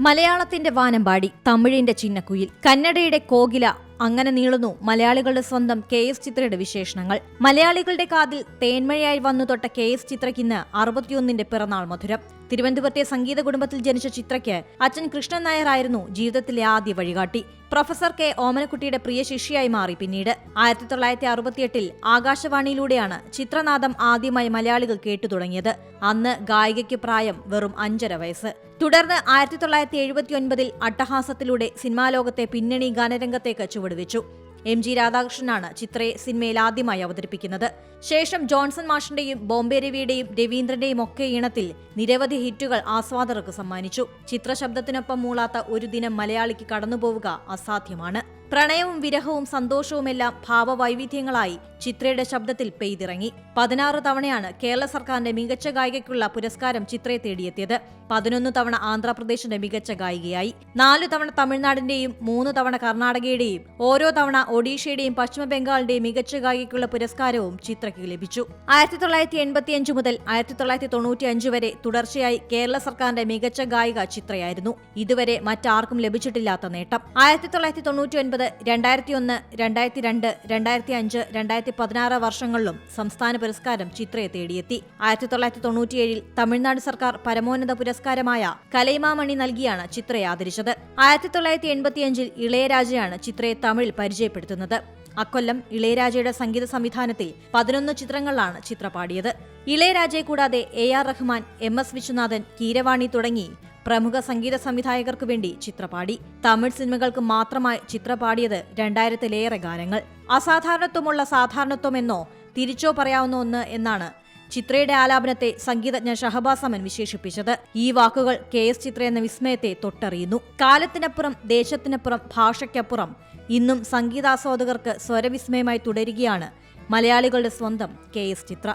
മലയാളത്തിന്റെ വാനമ്പാടി തമിഴിന്റെ ചിന്നക്കുയിൽ. കന്നഡയുടെ കോകില അങ്ങനെ നീളുന്നു മലയാളികളുടെ സ്വന്തം കെ എസ് ചിത്രയുടെ വിശേഷണങ്ങൾ. മലയാളികളുടെ കാതിൽ തേന്മഴയായി വന്നു തൊട്ട കെ എസ് ചിത്രയ്ക്ക് ഇന്ന് അറുപത്തിയൊന്നിന്റെ പിറന്നാൾ മധുരം. തിരുവനന്തപുരത്തെ സംഗീത കുടുംബത്തിൽ ജനിച്ച ചിത്രയ്ക്ക് അച്ഛൻ കൃഷ്ണൻ നായർ ആയിരുന്നു ജീവിതത്തിലെ ആദ്യ വഴികാട്ടി. പ്രൊഫസർ കെ ഓമനക്കുട്ടിയുടെ പ്രിയ ശിഷ്യയായി മാറി പിന്നീട്. ആയിരത്തി തൊള്ളായിരത്തി അറുപത്തിയെട്ടിൽ ആകാശവാണിയിലൂടെയാണ് ചിത്രനാദം ആദ്യമായി മലയാളികൾ കേട്ടു തുടങ്ങിയത്. അന്ന് ഗായികയ്ക്ക് പ്രായം വെറും അഞ്ചര വയസ്സ്. തുടർന്ന് ആയിരത്തി തൊള്ളായിരത്തി എഴുപത്തിയൊൻപതിൽ അട്ടഹാസത്തിലൂടെ സിനിമാലോകത്തെ പിന്നണി ഗാനരംഗത്തേക്ക് ചുവടുവെച്ചു. എം ജി രാധാകൃഷ്ണനാണ് ചിത്രയെ സിനിമയിൽ ആദ്യമായി അവതരിപ്പിക്കുന്നത്. ശേഷം ജോൺസൺ മാഷിന്റെയും ബോംബെ രവിയുടെയും രവീന്ദ്രന്റെയും ഒക്കെ ഈണത്തിൽ നിരവധി ഹിറ്റുകൾ ആസ്വാദകർക്ക് സമ്മാനിച്ചു. ചിത്രശബ്ദത്തിനൊപ്പം മൂളാത്ത ഒരു ദിനം മലയാളിക്ക് കടന്നുപോവുക അസാധ്യമാണ്. പ്രണയവും വിരഹവും സന്തോഷവുമെല്ലാം ഭാവവൈവിധ്യങ്ങളായി ചിത്രയുടെ ശബ്ദത്തിൽ പെയ്തിറങ്ങി. പതിനാറ് തവണയാണ് കേരള സർക്കാരിന്റെ മികച്ച ഗായികയ്ക്കുള്ള പുരസ്കാരം ചിത്രയെ തേടിയെത്തിയത്. പതിനൊന്ന് തവണ ആന്ധ്രാപ്രദേശിന്റെ മികച്ച ഗായികയായി. നാലു തവണ തമിഴ്നാടിന്റെയും മൂന്ന് തവണ കർണാടകയുടെയും ഓരോ തവണ ഒഡീഷയുടെയും പശ്ചിമ ബംഗാളിന്റെയും മികച്ച ഗായികയ്ക്കുള്ള പുരസ്കാരവും ചിത്രയ്ക്ക് ലഭിച്ചു. ആയിരത്തി തൊള്ളായിരത്തി എൺപത്തിയഞ്ച് മുതൽ ആയിരത്തി തൊള്ളായിരത്തി തൊണ്ണൂറ്റി അഞ്ച് വരെ തുടർച്ചയായി കേരള സർക്കാരിന്റെ മികച്ച ഗായിക ചിത്രയായിരുന്നു. ഇതുവരെ മറ്റാർക്കും ലഭിച്ചിട്ടില്ലാത്ത നേട്ടം. ആയിരത്തി തൊള്ളായിരത്തി തൊണ്ണൂറ്റി ഒൻപത് രണ്ടായിരത്തി ഒന്ന് രണ്ടായിരത്തി രണ്ട് രണ്ടായിരത്തി അഞ്ച് രണ്ടായിരത്തി പതിനാറ് വർഷങ്ങളിലും സംസ്ഥാന പുരസ്കാരം ചിത്രയെ തേടിയെത്തി. ആയിരത്തി തൊള്ളായിരത്തി തൊണ്ണൂറ്റിയേഴിൽ തമിഴ്നാട് സർക്കാർ പരമോന്നത പുരസ്കാരമായ കലൈമാമണി നൽകിയാണ് ചിത്രയെ ആദരിച്ചത്. ആയിരത്തി തൊള്ളായിരത്തി എൺപത്തിയഞ്ചിൽ ഇളയരാജയാണ് ചിത്രയെ തമിഴിൽ പരിചയപ്പെടുത്തുന്നത്. അക്കൊല്ലം ഇളയരാജയുടെ സംഗീത സംവിധാനത്തിൽ പതിനൊന്ന് ചിത്രങ്ങളിലാണ് ചിത്ര പാടിയത്. ഇളയരാജയെ കൂടാതെ A R Rahman M S Viswanathan Keeravani തുടങ്ങി പ്രമുഖ സംഗീത സംവിധായകർക്കു വേണ്ടി ചിത്രപാടി. തമിഴ് സിനിമകൾക്ക് മാത്രമായി ചിത്രപാടിയത് രണ്ടായിരത്തിലേറെ ഗാനങ്ങൾ. അസാധാരണത്വമുള്ള സാധാരണത്വമെന്നോ തിരിച്ചോ പറയാവുന്ന ഒന്ന് എന്നാണ് ചിത്രയുടെ ആലാപനത്തെ സംഗീതജ്ഞ ഷഹബാസ് അമൻ വിശേഷിപ്പിച്ചത്. ഈ വാക്കുകൾ കെ എസ് ചിത്ര എന്ന വിസ്മയത്തെ തൊട്ടറിയുന്നു. കാലത്തിനപ്പുറം ദേശത്തിനപ്പുറം ഭാഷയ്ക്കപ്പുറം ഇന്നും സംഗീതാസ്വാദകർക്ക് സ്വരവിസ്മയമായി തുടരുകയാണ് മലയാളികളുടെ സ്വന്തം K S Chithra.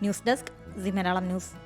News desk C Malayalam news.